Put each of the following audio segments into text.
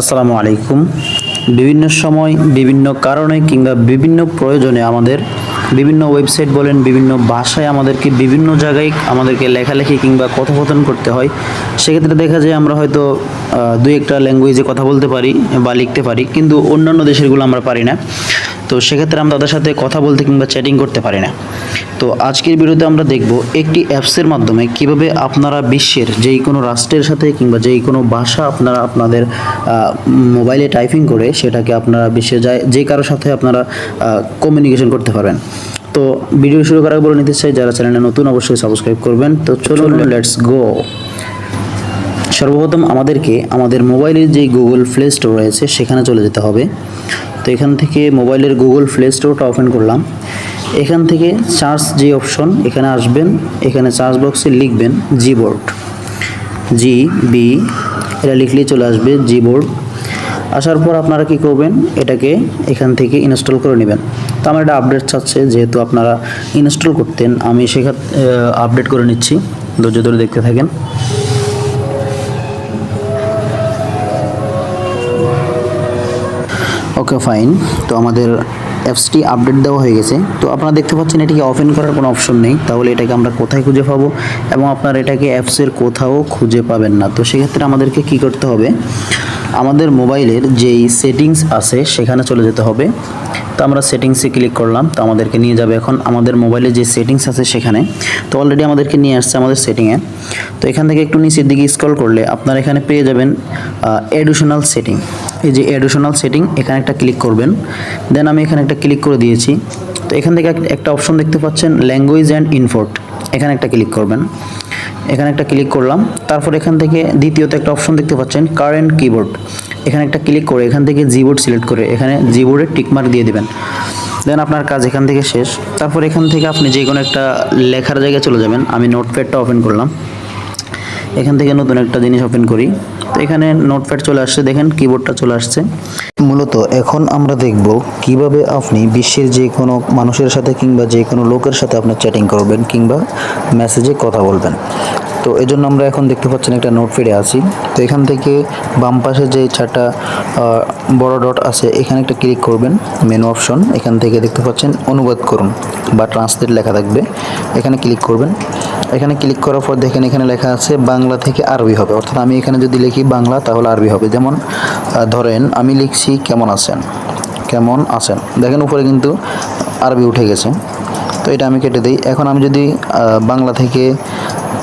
আসসালামু আলাইকুম। বিভিন্ন সময়, বিভিন্ন কারণে কিংবা বিভিন্ন প্রয়োজনে আমাদের বিভিন্ন ওয়েবসাইট বলেন, বিভিন্ন ভাষায় আমাদেরকে বিভিন্ন জায়গায় আমাদেরকে লেখালেখি কিংবা কথোপকথন করতে হয়। সেক্ষেত্রে দেখা যায় আমরা হয়তো দুই একটা ল্যাঙ্গুয়েজে কথা বলতে পারি বা লিখতে পারি, কিন্তু অন্যান্য দেশেরগুলো আমরা পারি না। তো সেক্ষেত্রে আমরা তাদের সাথে কথা বলতে কিংবা চ্যাটিং করতে পারি না। তো আজকের ভিডিওতে আমরা দেখব একটি অ্যাপসের মাধ্যমে কীভাবে আপনারা বিশ্বের যেই কোনো রাষ্ট্রের সাথে কিংবা যেই কোনো ভাষা আপনারা আপনাদের মোবাইলে টাইপিং করে সেটাকে আপনারা বিশ্বে যায় যে কারোর সাথে আপনারা কমিউনিকেশন করতে পারবেন। তো ভিডিও শুরু করার বলে নিতে চাই যারা চ্যানেলে নতুন অবশ্যই সাবস্ক্রাইব করবেন। তো চলুন লেটস গো সর্বপ্রথম আমাদেরকে আমাদের মোবাইলের যে গুগল প্লে স্টোর রয়েছে সেখানে চলে যেতে হবে। তো এখান থেকে মোবাইলের গুগল প্লে স্টোরটা ওপেন করলাম। এখান থেকে চার্জ যে অপশন, এখানে আসবেন। এখানে চার্জ বক্সে লিখবেন জিবোর্ড। জি বি এটা লিখলেই চলে আসবে জিবোর্ড। আসার পর আপনারা কি করবেন, এটাকে এখান থেকে ইনস্টল করে নেবেন। তো আমার এটা আপডেট চাচ্ছে, যেহেতু আপনারা ইনস্টল করতেন, আমি সেখান আপডেট করে নিচ্ছি। ধৈর্য ধরে দেখতে থাকেন। ওকে ফাইন তো আমাদের অ্যাপসটি আপডেট দেওয়া হয়ে গেছে। তো আপনারা দেখতে পাচ্ছেন এটিকে ওপেন করার কোনো অপশন নেই। তাহলে এটাকে আমরা কোথায় খুঁজে পাবো? এবং আপনার এটাকে অ্যাপসের কোথাও খুঁজে পাবেন না। তো সেক্ষেত্রে আমাদেরকে কি করতে হবে? আমাদের মোবাইলের যেই সেটিংস আছে, সেখানে চলে যেতে হবে। তো আমরা সেটিংসে ক্লিক করলাম, তো আমাদেরকে নিয়ে যাবে এখন আমাদের মোবাইলে যে সেটিংস আছে সেখানে। তো অলরেডি আমাদেরকে নিয়ে আসছে আমাদের সেটিংয়ে তো এখান থেকে একটু নিচের দিকে স্ক্রল করলে আপনারা এখানে পেয়ে যাবেন এডিশনাল সেটিং এই যে এডিশনাল সেটিং এখানে একটা ক্লিক করবেন। দেন আমি এখানে একটা ক্লিক করে দিয়েছি। তো এখান থেকে একটা অপশন দেখতে পাচ্ছেন ল্যাঙ্গুয়েজ অ্যান্ড ইনফোর্ট এখানে একটা ক্লিক করবেন। এখানে একটা ক্লিক করলাম। তারপর এখান থেকে দ্বিতীয়ত একটা অপশন দেখতে পাচ্ছেন কারেন্ট কিবোর্ড এখানে একটা ক্লিক করে, এখান থেকে জিবোর্ড সিলেক্ট করে, এখানে জিবোর্ডে টিকমার্ক দিয়ে দেবেন। দেন আপনার কাজ এখান থেকে শেষ। তারপর এখান থেকে আপনি যে কোনো একটা লেখার জায়গায় চলে যাবেন। আমি নোটপ্যাডটা ওপেন করলাম। এখান থেকে নতুন একটা জিনিস ওপেন করি। তো এখানে নোটপ্যাড চলে আসছে। দেখেন কিবোর্ডটা চলে আসছে। মূলত এখন আমরা দেখব কীভাবে আপনি বিশ্বের যে কোনো মানুষের সাথে কিংবা যে কোনো লোকের সাথে আপনি চ্যাটিং করবেন কিংবা মেসেজে কথা বলবেন। তো এই জন্য আমরা এখন দেখতে পাচ্ছেন একটা নোট নোটপ্যাডে আছি। তো এখান থেকে বাম পাশে যে চারটা বড় ডট আছে, এখানে একটা ক্লিক করবেন, মেনু অপশন, এখান থেকে দেখতে পাচ্ছেন অনুবাদ করুন বা ট্রান্সলেট লেখা থাকবে। এখানে ক্লিক করবেন। এখানে ক্লিক করার পর দেখেন এখানে লেখা আছে, বাংলা থেকে আরবি হবে। অর্থাৎ আমি এখানে যদি লিখি বাংলা, তাহলে আরবি হবে। যেমন ধরেন আমি লিখছি কেমন আছেন? কেমন আছেন? দেখেন উপরে কিন্তু আরবি উঠে গেছে। তো এটা আমি কেটে দিই। এখন আমি যদি বাংলা থেকে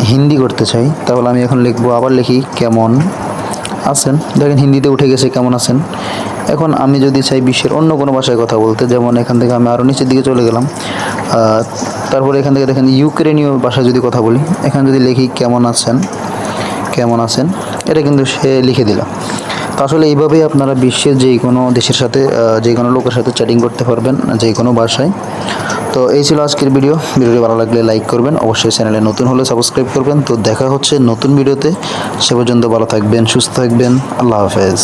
হিন্দি করতে চাই, তাহলে আমি এখন লিখব, আবার লিখি, কেমন আছেন? দেখেন হিন্দিতে উঠে গেছে, কেমন আছেন? এখন আমি যদি চাই বিশ্বের অন্য কোনো ভাষায় কথা বলতে, যেমন এখান থেকে আমি আরও নিচের দিকে চলে গেলাম তারপরে এখান থেকে দেখেন ইউক্রেনীয় ভাষায় যদি কথা বলি, এখানে যদি লিখি, কেমন আছেন? কেমন আছেন? এটা কিন্তু সে লিখে দিল। তো আসলে এইভাবেই আপনারা বিশ্বের যে কোনো দেশের সাথে যে কোনো লোকের সাথে চ্যাটিং করতে পারবেন যে কোনো ভাষায়। তো এই ছিল আজকের ভিডিও ভিডিওটি ভালো লাগলে লাইক করবেন। অবশ্যই চ্যানেলে নতুন হলে সাবস্ক্রাইব করবেন। তো দেখা হচ্ছে নতুন ভিডিওতে সে পর্যন্ত ভালো থাকবেন, সুস্থ থাকবেন। আল্লাহ হাফেজ।